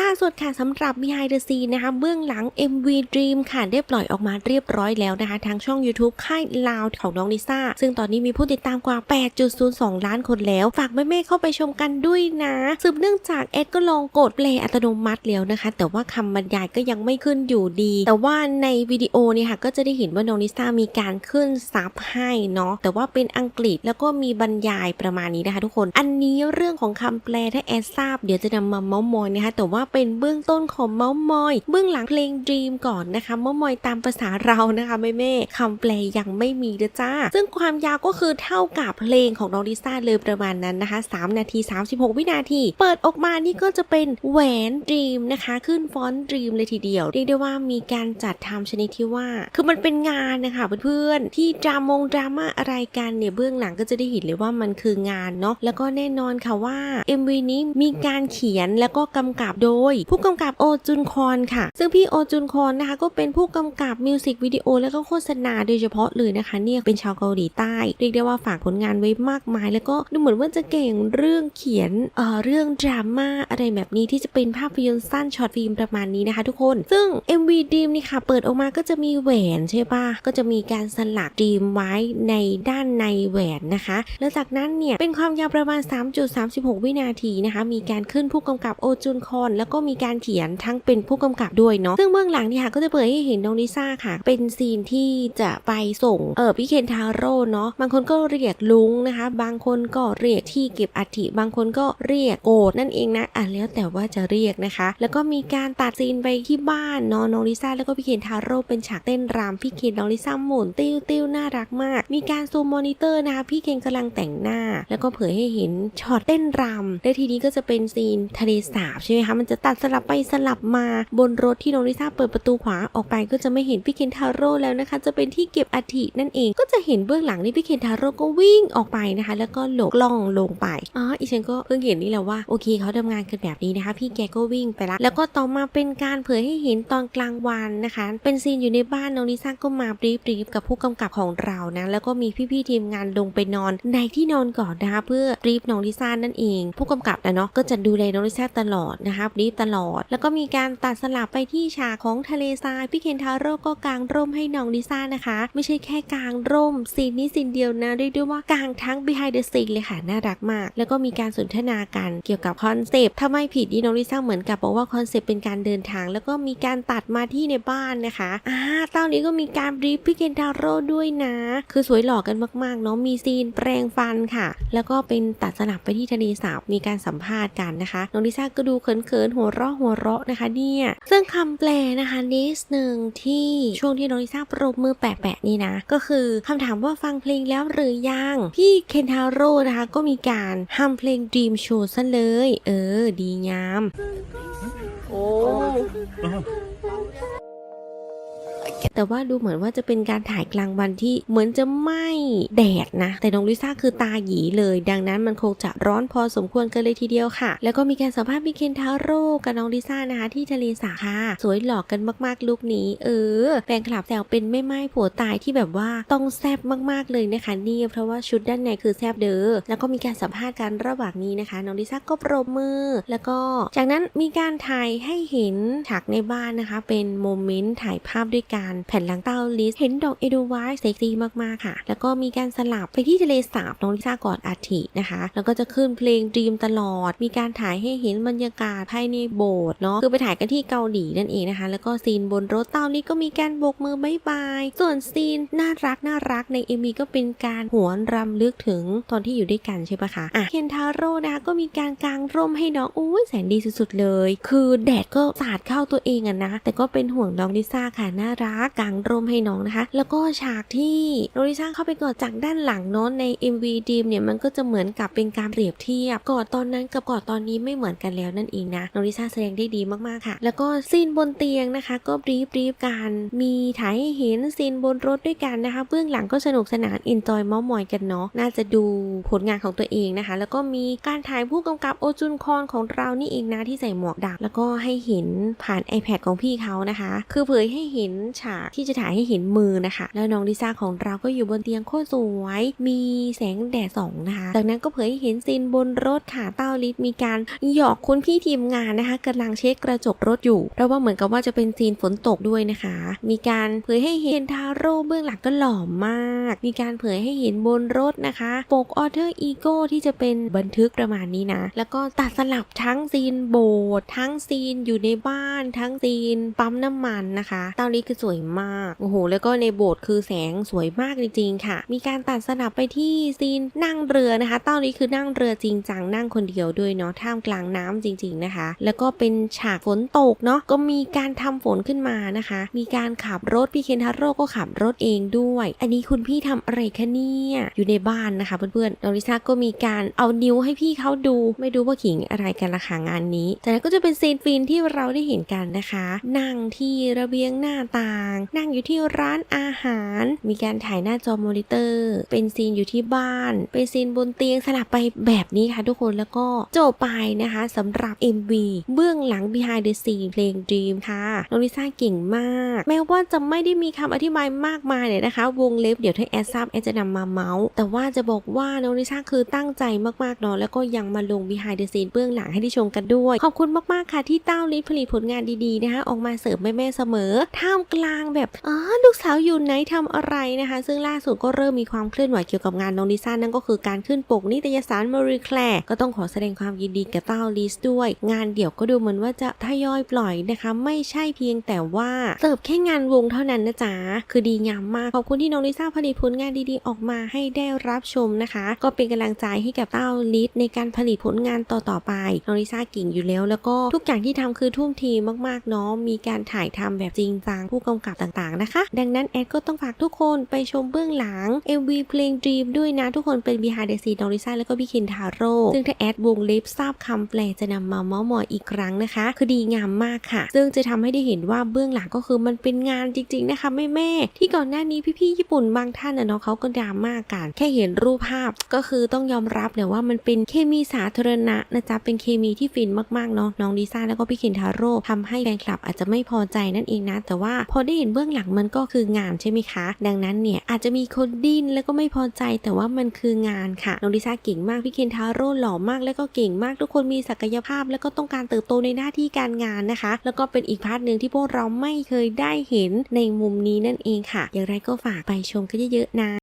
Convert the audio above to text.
ล่าสุดค่ะสำหรับ Behind the Scene นะคะเบื้องหลัง MV Dream ค่ะได้ปล่อยออกมาเรียบร้อยแล้วนะคะ ทางช่อง YouTube ค่ายลาวของน้องลิซ่า ซึ่งตอนนี้มีผู้ติดตามกว่า 8.02 ล้านคนแล้ว ฝากแม่ๆเข้าไปชมกันด้วยนะ สืบเนื่องจากเอ็ดก็ลองกดเพลย์อัตโนมัติแล้วนะคะ แต่ว่าคำบรรยายก็ยังไม่ขึ้นอยู่ดี แต่ว่าในวิดีโอเนี่ยค่ะก็จะได้เห็นว่าน้องลิซ่ามีการขึ้นซับให้เนาะแต่ว่าเป็นอังกฤษแล้วก็มีบรรยายประมาณนี้นะคะ ทุกคน อันนี้เรื่องของคำแปลถ้าแอดทราบ เดี๋ยวจะนำมาเมามอยนะคะแต่ว่าเป็นเบื้องต้นของเมาส์มอย เบื้องหลังเพลง Dream ก่อนนะคะเมาส์มอยตามภาษาเรานะคะแม่แม่คำแปลยังไม่มีนะจ้า ซึ่งความยาวก็คือเท่ากับเพลงของน้องลิซ่าเลยประมาณนั้นนะคะ 3 นาที 36 วินาที เปิดออกมานี่ก็จะเป็นแหวน Dream นะคะ ขึ้นฟอนต์ Dream เลยทีเดียว เรียกได้ว่ามีการจัดทำชนิดที่ว่า คือมันเป็นงานนะคะเพื่อนๆที่ดรามงดราม่าอะไรกันเนี่ยเบื้องหลังก็จะได้เห็นเลยว่ามันคืองานเนาะแล้วก็แน่นอนค่ะว่า MV นี้มีการเขียนแล้วก็กำกับโดยผู้กำกับโอจุนคอนค่ะ ซึ่งพี่โอจุนคอนนะคะก็เป็นผู้กำกับมิวสิกวิดีโอแล้วก็โฆษณาโดยเฉพาะเลยนะคะเนี่ยเป็นชาวเกาหลีใต้ เรียกได้ว่าฝากผลงานไว้มากมาย แล้วก็ดูเหมือนว่าจะเก่งเรื่องเขียนเอ่อเรื่องดราม่าอะไรแบบนี้ที่จะเป็นภาพยนตร์สั้นช็อตฟิล์มประมาณนี้นะคะทุกคน ซึ่ง MV ดีมนี่ค่ะเปิดออกมาก็จะมีแหวนใช่ปะก็จะมีการสลักดีมไว้ในด้านในแหวนนะคะ แล้วจากนั้นเนี่ยเป็นความยาวประมาณ 3.36 วินาทีนะคะมีการขึ้นผู้กำกับโอจุนคอนแล้วก็มีการเขียนทั้งเป็นผู้กำกับด้วยเนาะซึ่งเบื้องหลังเนี่ยค่ะก็จะเปิดให้เห็นน้องลิซ่าค่ะ เป็นซีนที่จะไปส่งเออพี่เคนทาโร่เนาะบางคนก็เรียกลุงนะคะ บางคนก็เรียกที่เก็บอัฐิบางคนก็เรียกโกดนั่นเองนะอะแล้วแต่ว่าจะเรียกนะคะ แล้วก็มีการตัดซีนไปที่บ้านเนาะน้องลิซ่าแล้วก็พี่เคนทาโร่เป็นฉากเต้นรำพี่เคนน้องลิซ่าหมุนติ้วติ้วน่ารักมาก มีการซูมมอนิเตอร์นะคะพี่เคนกำลังแต่งหน้า แล้วก็เผยให้เห็นช็อตเต้นรำและทีนี้ก็จะเป็นซีนทะเลสาบใช่ไหมคะมันจะตัดสลับไปสลับมาบนรถที่น้องลิซ่าเปิดประตูขวาออกไปก็จะไม่เห็นพี่เคนทาโร่แล้วนะคะ จะเป็นที่เก็บอัฐินั่นเองก็จะเห็นเบื้องหลังนี่พี่เคนทาโร่ก็วิ่งออกไปนะคะ แล้วก็หลบกล้องลงไปอ๋ออีฉันก็เพิ่งเห็นนี่แหละว่าโอเคเขาทำงานกันแบบนี้นะคะ พี่แกก็วิ่งไปละแล้วก็ต่อมาเป็นการเผยให้เห็นตอนกลางวันนะคะ เป็นซีนอยู่ในบ้านน้องลิซ่าก็มาบรีบรีฟกับผู้กำกับของเรานะแล้วก็มีพี่ๆทีมงานลงไปนอน ในที่นอนก่อนนะคะเพื่อรีฟน้องลิซ่านั่นเอง ผู้กำกับนะเนาะก็จะดูแลน้องลิซ่าตลอดนะคะบรีฟตลอด แล้วก็มีการตัดสลับไปที่ฉากของทะเลทรายพี่เคนทาโร่ก็กางร่มให้น้องลิซ่านะคะ ไม่ใช่แค่กางร่มซีนนี้ซีนเดียวนะเรียกได้ว่ากางทั้ง behind the scene เลยค่ะน่ารักมาก แล้วก็มีการสนทนากันเกี่ยวกับคอนเซปต์ถ้าไม่ผิดที่น้องลิซ่าเหมือนกับบอกว่าคอนเซปต์เป็นการเดินทาง แล้วก็มีการตัดมาที่ในบ้านนะคะอ่าตอนนี้ก็มีการรีฟพี่เคนทาโร่ด้วยนะ คือสวยหล่อกันมากๆเนาะมีซีนแปรงฟันค่ะ แล้วก็เป็นตัดสลับไปที่ทะเลสาบมีการสัมภาษณ์กันนะคะน้องลิซ่าก็ดูเขินนหัวเราะหัวเราะนะคะเนี่ยซึ่งคำแปลนะคะนิดหนึ่งที่ช่วงที่น้องลิซ่าปรบมือแปะๆนี่นะ ก็คือคำถามว่าฟังเพลงแล้วหรือยังพี่เคนทาโร่นะคะก็มีการทำเพลง Dream Show ซะเลย เออ ดีงาม โอ้ แต่ว่าดูเหมือนว่าจะเป็นการถ่ายกลางวันที่เหมือนจะไม่แดดนะ แต่น้องลิซ่าคือตาหยีเลย ดังนั้นมันคงจะร้อนพอสมควรกันเลยทีเดียวค่ะ แล้วก็มีการสัมภาษณ์พี่เคนทาโร่กับน้องลิซ่านะคะที่ทะเลสาบค่ะ สวยหลอกกันมากๆลุคนี้ เออแฟนคลับแซวเป็นไม่ไม้ผัวตายที่แบบว่าต้องแซบมากๆเลยนะคะนี่เพราะว่าชุดด้านในคือแซบเด้อแล้วก็มีการสัมภาษณ์กันระหว่างนี้นะคะน้องลิซ่าก็ปรบมือ แล้วก็จากนั้นมีการถ่ายให้เห็นฉากในบ้านนะคะ เป็นโมเมนต์ถ่ายภาพด้วยกันแผ่นหลังเตาลิสเห็นดอกเอโดไวส์เซ็กซี่มากๆค่ะ แล้วก็มีการสลับไปที่ทะเลสาบน้องลิซ่ากอดอาทินะคะ แล้วก็จะขึ้นเพลงดีมตลอด มีการถ่ายให้เห็นบรรยากาศภายในโบสถ์เนาะคือไปถ่ายกันที่เกาหลีนั่นเองนะคะ แล้วก็ซีนบนรถเตาลิสก็มีการโบกมือบายบาย ส่วนซีนน่ารักน่ารักในเอ็มีก็เป็นการหวนรำลึกถึงตอนที่อยู่ด้วยกันใช่ปะคะอะเคนทาโร่นะคะก็มีการกางร่มให้น้องอุ้ยแสนดีสุดๆเลย คือแดดก็สาดเข้าตัวเองอะนะ แต่ก็เป็นห่วงน้องลิซ่าค่ะน่ารักกางร่มให้น้องนะคะ แล้วก็ฉากที่น้องลิซ่าเข้าไปกอดจากด้านหลังเนาะใน MV ดีมเนี่ยมันก็จะเหมือนกับเป็นการเปรียบเทียบกอดตอนนั้นกับกอดตอนนี้ไม่เหมือนกันแล้วนั่นเองนะน้องลิซ่าแสดงได้ดีมากๆค่ะ แล้วก็ซีนบนเตียงนะคะ ก็บรีบรีฟกันมีถ่ายให้เห็นซีนบนรถด้วยกันนะคะเบื้องหลังก็สนุกสนานอินจอยเมาส์มอยกันเนาะน่าจะดูผลงานของตัวเองนะคะ แล้วก็มีการถ่ายผู้กำกับโอจุนคอนของเรานี่เองนะที่ใส่หมวกดำแล้วก็ให้เห็นผ่าน iPad ของพี่เขานะคะ คือเผยให้เห็นฉากากที่จะถ่ายให้เห็นมือนะคะ แล้วน้องลิซ่าของเราก็อยู่บนเตียงโคตรสวย มีแสงแดดส่องนะคะจากนั้นก็เผยให้เห็นซีนบนรถค่ะเต้าลิศมีการหยอกคุณพี่ทีมงานนะคะกำลังเช็คกระจกรถอยู่เพราะว่าเหมือนกับว่าจะเป็นซีนฝนตกด้วยนะคะ มีการเผยให้เห็นทาโร่เบื้องหลังก็หล่อมาก มีการเผยให้เห็นบนรถนะคะปกออเทอร์อีโก้ที่จะเป็นบันทึกประมาณนี้นะ แล้วก็ตัดสลับทั้งซีนโบสถ์ทั้งซีนอยู่ในบ้าน ทั้งซีนปั๊มน้ำมันนะคะเต้าลิศคือสวยมาก โอ้โห แล้วก็ในโบสถ์คือแสงสวยมากจริงๆค่ะ มีการตัดสลับไปที่ซีนนั่งเรือนะคะต้าลิศคือนั่งเรือจริงจังนั่งคนเดียวด้วยเนาะท่ามกลางน้ำจริง ๆนะคะ แล้วก็เป็นฉากฝนตกเนาะก็มีการทำฝนขึ้นมานะคะ มีการขับรถพี่เคนทาโร่ก็ขับรถเองด้วย อันนี้คุณพี่ทำอะไรคะเนี่ยอยู่ในบ้านนะคะเพื่อนๆนองลิซ่าก็มีการเอานิ้วให้พี่เขาดู ไม่ดูว่าขิงอะไรกันละคะงานนี้จากนั้นก็จะเป็นซีนฟินที่เราได้เห็นกันนะคะ นั่งที่ระเบียงหน้าต่างนั่งอยู่ที่ร้านอาหาร มีการถ่ายหน้าจอมอนิเตอร์ เป็นซีนอยู่ที่บ้าน เป็นซีนบนเตียงสลับไปแบบนี้ค่ะทุกคนแล้วก็จบไปนะคะสำหรับ MV เบื้องหลัง behind the scene เพลง Dream ค่ะน้องลิซ่าเก่งมาก แม้ว่าจะไม่ได้มีคำอธิบายมากมายเลยนะคะ วงเล็บเดี๋ยวถ้าแอดทราบแอดจะนำมาเมาส์แต่ว่าจะบอกว่าน้องลิซ่าคือตั้งใจมากๆเนาะแล้วก็ยังมาลง behind the scene เบื้องหลังให้ได้ชมกันด้วย ขอบคุณมากๆค่ะที่เต้าลิศผลิตผลงานดีๆนะคะออกมาเสิร์ฟแม่ๆเสมอท่ามกลางแบบอ๋อลูกสาวอยู่ไหนทำอะไรนะคะ ซึ่งล่าสุดก็เริ่มมีความเคลื่อนไหวเกี่ยวกับงานน้องลิซ่านั่นก็คือการขึ้นปกนิตยสาร Marie Claire ก็ต้องขอแสดงความยินดีกับเต้าลิสด้วย งานเดี่ยวก็ดูเหมือนว่าจะทยอยปล่อยนะคะ ไม่ใช่เพียงแต่ว่าเสิร์ฟแค่งานวงเท่านั้นนะจ๊ะคือดีงามมากขอบคุณที่น้องลิซ่าผลิตผลงานดีๆออกมาให้ได้รับชมนะคะ ก็เป็นกำลังใจให้กับเต้าลิสในการผลิตผลงานต่อๆไปน้องลิซ่าเก่งอยู่แล้ว แล้วก็ทุกอย่างที่ทำคือทุ่มเทมากๆเนาะมีการถ่ายทำแบบจริงจังผู้กำกับต่างๆนะคะ ดังนั้นแอดก็ต้องฝากทุกคนไปชมเบื้องหลัง MV เพลง Dream ด้วยนะทุกคนเป็น behind the scene น้องลิซ่าแล้วก็พี่เคนทาโร่ซึ่งถ้าแอดวงเล็บทราบคำแปลจะนำมาเมาส์มอยอีกครั้งนะคะ คือดีงามมากค่ะ ซึ่งจะทำให้ได้เห็นว่าเบื้องหลังก็คือมันเป็นงานจริง ๆ นะคะแม่แม่ๆที่ก่อนหน้านี้พี่ๆญี่ปุ่นบางท่านนะเนาะเขาก็ดราม่ากกัน แค่เห็นรูปภาพก็คือต้องยอมรับเลยว่ามันเป็นเคมีสาธารณะนะจ๊ะเป็นเคมีที่ฟินมากๆเนาะน้องลิซ่าแล้วก็พี่เคนทาโร่ทำให้แฟนคลับอาจจะไม่พอใจนั่นเองนะ แต่ว่าพอได้ได้เห็นเบื้องหลังมันก็คืองานใช่ไหมคะ ดังนั้นเนี่ยอาจจะมีคนดิ้นแล้วก็ไม่พอใจแต่ว่ามันคืองานค่ะน้องลิซ่าเก่งมากพี่เคนทาโร่หล่อมากแล้วก็เก่งมากทุกคนมีศักยภาพ แล้วก็ต้องการเติบโตในหน้าที่การงานนะคะ แล้วก็เป็นอีกพาร์ทหนึ่งที่พวกเราไม่เคยได้เห็นในมุมนี้นั่นเองค่ะ อย่างไรก็ฝากไปชมกันเยอะๆนะ